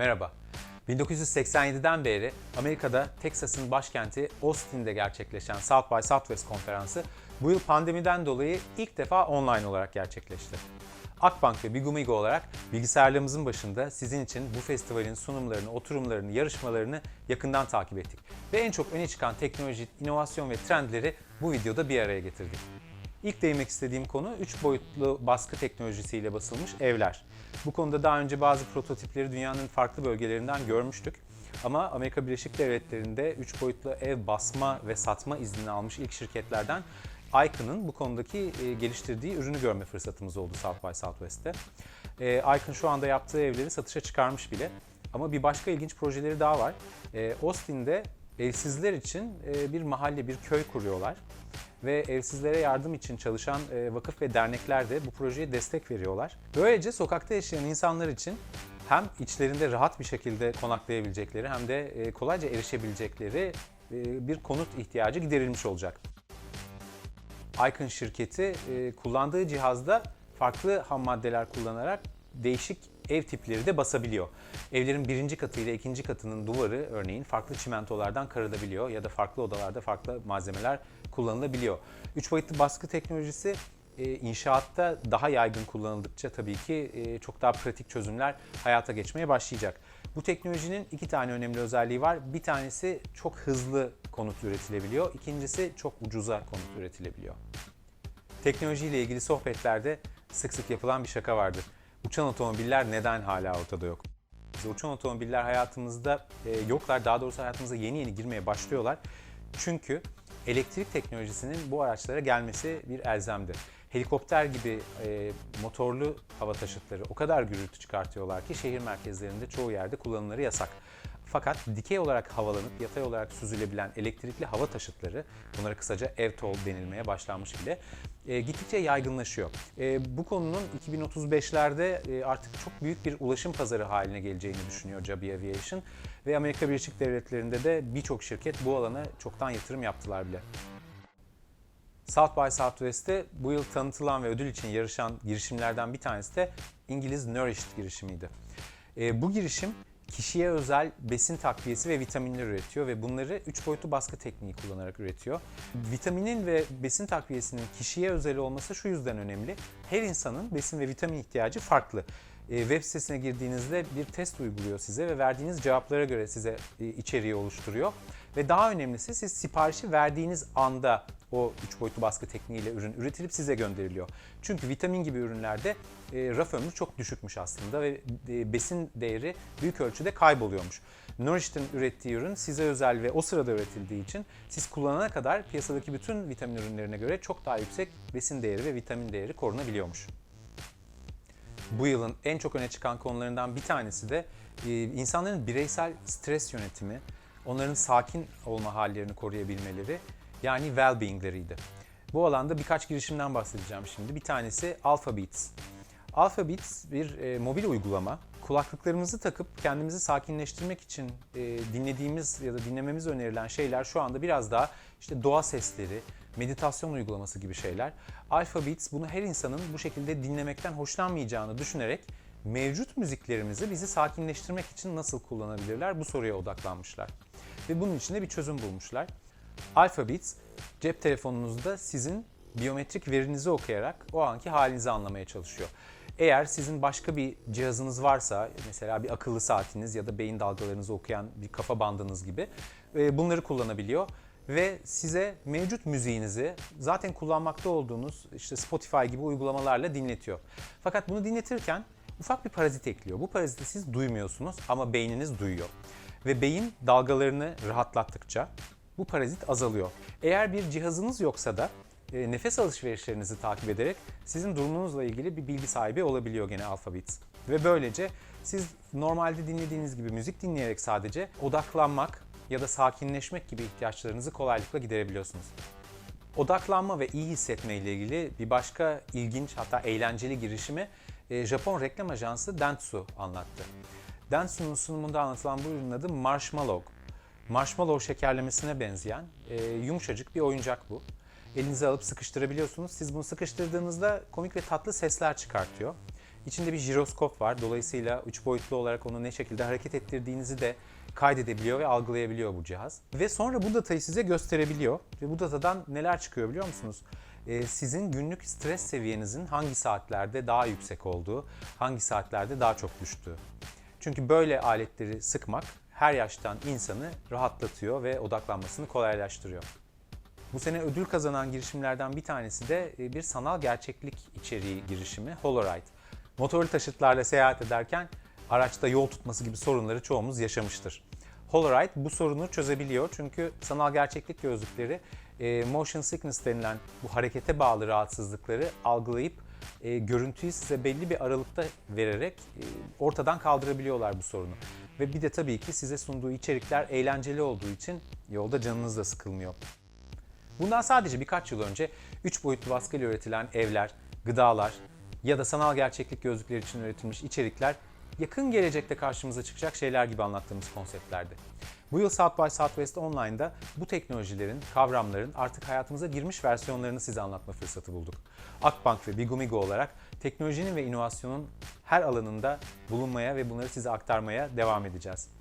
Merhaba. 1987'den beri Amerika'da Texas'ın başkenti Austin'de gerçekleşen South by Southwest konferansı bu yıl pandemiden dolayı ilk defa online olarak gerçekleşti. Akbank ve Bigumigo olarak bilgisayarlarımızın başında sizin için bu festivalin sunumlarını, oturumlarını, yarışmalarını yakından takip ettik. Ve en çok öne çıkan teknoloji, inovasyon ve trendleri bu videoda bir araya getirdik. İlk değinmek istediğim konu 3 boyutlu baskı teknolojisiyle basılmış evler. Bu konuda daha önce bazı prototipleri dünyanın farklı bölgelerinden görmüştük. Ama Amerika Birleşik Devletleri'nde 3 boyutlu ev basma ve satma iznini almış ilk şirketlerden Icon'ın bu konudaki e, geliştirdiği ürünü görme fırsatımız oldu South by Southwest'te. E, Icon şu anda yaptığı evleri satışa çıkarmış bile. Ama bir başka ilginç projeleri daha var. E, Austin'de evsizler için bir mahalle, bir köy kuruyorlar ve evsizlere yardım için çalışan e, vakıf ve dernekler de bu projeye destek veriyorlar. Böylece sokakta yaşayan insanlar için hem içlerinde rahat bir şekilde konaklayabilecekleri hem de e, kolayca erişebilecekleri e, bir konut ihtiyacı giderilmiş olacak. Icon şirketi kullandığı cihazda farklı ham maddeler kullanarak değişik ev tipleri de basabiliyor. Evlerin birinci katı ile ikinci katının duvarı örneğin farklı çimentolardan karılabiliyor ya da farklı odalarda farklı malzemeler kullanılabiliyor. Üç boyutlu baskı teknolojisi e, inşaatta daha yaygın kullanıldıkça tabii ki e, çok daha pratik çözümler hayata geçmeye başlayacak. Bu teknolojinin iki tane önemli özelliği var. Bir tanesi çok hızlı konut üretilebiliyor. İkincisi çok ucuza konut üretilebiliyor. Teknolojiyle ilgili sohbetlerde sık sık yapılan bir şaka vardır. Uçan otomobiller neden hala ortada yok? Uçan otomobiller hayatımızda e, yoklar, daha doğrusu hayatımıza yeni yeni girmeye başlıyorlar. Çünkü elektrik teknolojisinin bu araçlara gelmesi bir elzemdir. Helikopter gibi e, motorlu hava taşıtları o kadar gürültü çıkartıyorlar ki şehir merkezlerinde çoğu yerde kullanımları yasak. Fakat dikey olarak havalanıp yatay olarak süzülebilen elektrikli hava taşıtları, bunlara kısaca EVTOL denilmeye başlanmış bile, e, gittikçe yaygınlaşıyor. E, bu konunun 2035'lerde e, artık çok büyük bir ulaşım pazarı haline geleceğini düşünüyor Joby Aviation ve Amerika Birleşik Devletleri'nde de birçok şirket bu alana çoktan yatırım yaptılar bile. South by Southwest'te bu yıl tanıtılan ve ödül için yarışan girişimlerden bir tanesi de İngiliz Nourished girişimiydi. E, bu girişim kişiye özel besin takviyesi ve vitaminler üretiyor ve bunları 3 boyutlu baskı tekniği kullanarak üretiyor. Vitaminin ve besin takviyesinin kişiye özel olması şu yüzden önemli. Her insanın besin ve vitamin ihtiyacı farklı. E, web sitesine girdiğinizde bir test uyguluyor size ve verdiğiniz cevaplara göre size e, içeriği oluşturuyor. Ve daha önemlisi siz siparişi verdiğiniz anda o 3 boyutlu baskı tekniğiyle ürün üretilip size gönderiliyor. Çünkü vitamin gibi ürünlerde e, raf ömrü çok düşükmüş aslında ve e, besin değeri büyük ölçüde kayboluyormuş. Nourished'in ürettiği ürün size özel ve o sırada üretildiği için siz kullanana kadar piyasadaki bütün vitamin ürünlerine göre çok daha yüksek besin değeri ve vitamin değeri korunabiliyormuş. Bu yılın en çok öne çıkan konularından bir tanesi de e, insanların bireysel stres yönetimi, onların sakin olma hallerini koruyabilmeleri yani well-being'leriydi. Bu alanda birkaç girişimden bahsedeceğim şimdi. Bir tanesi Alphabeats. Alphabeats bir e, mobil uygulama. Kulaklıklarımızı takıp kendimizi sakinleştirmek için e, dinlediğimiz ya da dinlememiz önerilen şeyler şu anda biraz daha işte doğa sesleri, meditasyon uygulaması gibi şeyler. Alphabeats bunu her insanın bu şekilde dinlemekten hoşlanmayacağını düşünerek mevcut müziklerimizi bizi sakinleştirmek için nasıl kullanabilirler bu soruya odaklanmışlar. Ve bunun için de bir çözüm bulmuşlar. Alphabets cep telefonunuzda sizin biyometrik verinizi okuyarak o anki halinizi anlamaya çalışıyor. Eğer sizin başka bir cihazınız varsa, mesela bir akıllı saatiniz ya da beyin dalgalarınızı okuyan bir kafa bandınız gibi e, bunları kullanabiliyor ve size mevcut müziğinizi zaten kullanmakta olduğunuz işte Spotify gibi uygulamalarla dinletiyor. Fakat bunu dinletirken ufak bir parazit ekliyor. Bu paraziti siz duymuyorsunuz ama beyniniz duyuyor. Ve beyin dalgalarını rahatlattıkça bu parazit azalıyor. Eğer bir cihazınız yoksa da e, nefes alışverişlerinizi takip ederek sizin durumunuzla ilgili bir bilgi sahibi olabiliyor gene Alphabets. Ve böylece siz normalde dinlediğiniz gibi müzik dinleyerek sadece odaklanmak ya da sakinleşmek gibi ihtiyaçlarınızı kolaylıkla giderebiliyorsunuz. Odaklanma ve iyi hissetme ile ilgili bir başka ilginç hatta eğlenceli girişimi e, Japon reklam ajansı Dentsu anlattı. Dentsu'nun sunumunda anlatılan bu ürünün adı Marshmallow. Marshmallow şekerlemesine benzeyen e, yumuşacık bir oyuncak bu. Elinize alıp sıkıştırabiliyorsunuz. Siz bunu sıkıştırdığınızda komik ve tatlı sesler çıkartıyor. İçinde bir jiroskop var. Dolayısıyla üç boyutlu olarak onu ne şekilde hareket ettirdiğinizi de kaydedebiliyor ve algılayabiliyor bu cihaz. Ve sonra bu datayı size gösterebiliyor. Ve bu datadan neler çıkıyor biliyor musunuz? Ee, sizin günlük stres seviyenizin hangi saatlerde daha yüksek olduğu, hangi saatlerde daha çok düştüğü. Çünkü böyle aletleri sıkmak her yaştan insanı rahatlatıyor ve odaklanmasını kolaylaştırıyor. Bu sene ödül kazanan girişimlerden bir tanesi de e, bir sanal gerçeklik içeriği girişimi Holoride. Motorlu taşıtlarla seyahat ederken araçta yol tutması gibi sorunları çoğumuz yaşamıştır. Holoride bu sorunu çözebiliyor çünkü sanal gerçeklik gözlükleri e, motion sickness denilen bu harekete bağlı rahatsızlıkları algılayıp e, görüntüyü size belli bir aralıkta vererek e, ortadan kaldırabiliyorlar bu sorunu. Ve bir de tabii ki size sunduğu içerikler eğlenceli olduğu için yolda canınız da sıkılmıyor. Bundan sadece birkaç yıl önce 3 boyutlu baskıyla üretilen evler, gıdalar ya da sanal gerçeklik gözlükleri için üretilmiş içerikler yakın gelecekte karşımıza çıkacak şeyler gibi anlattığımız konseptlerdi. Bu yıl South by Southwest Online'da bu teknolojilerin, kavramların artık hayatımıza girmiş versiyonlarını size anlatma fırsatı bulduk. Akbank ve Bigumigo olarak teknolojinin ve inovasyonun her alanında bulunmaya ve bunları size aktarmaya devam edeceğiz.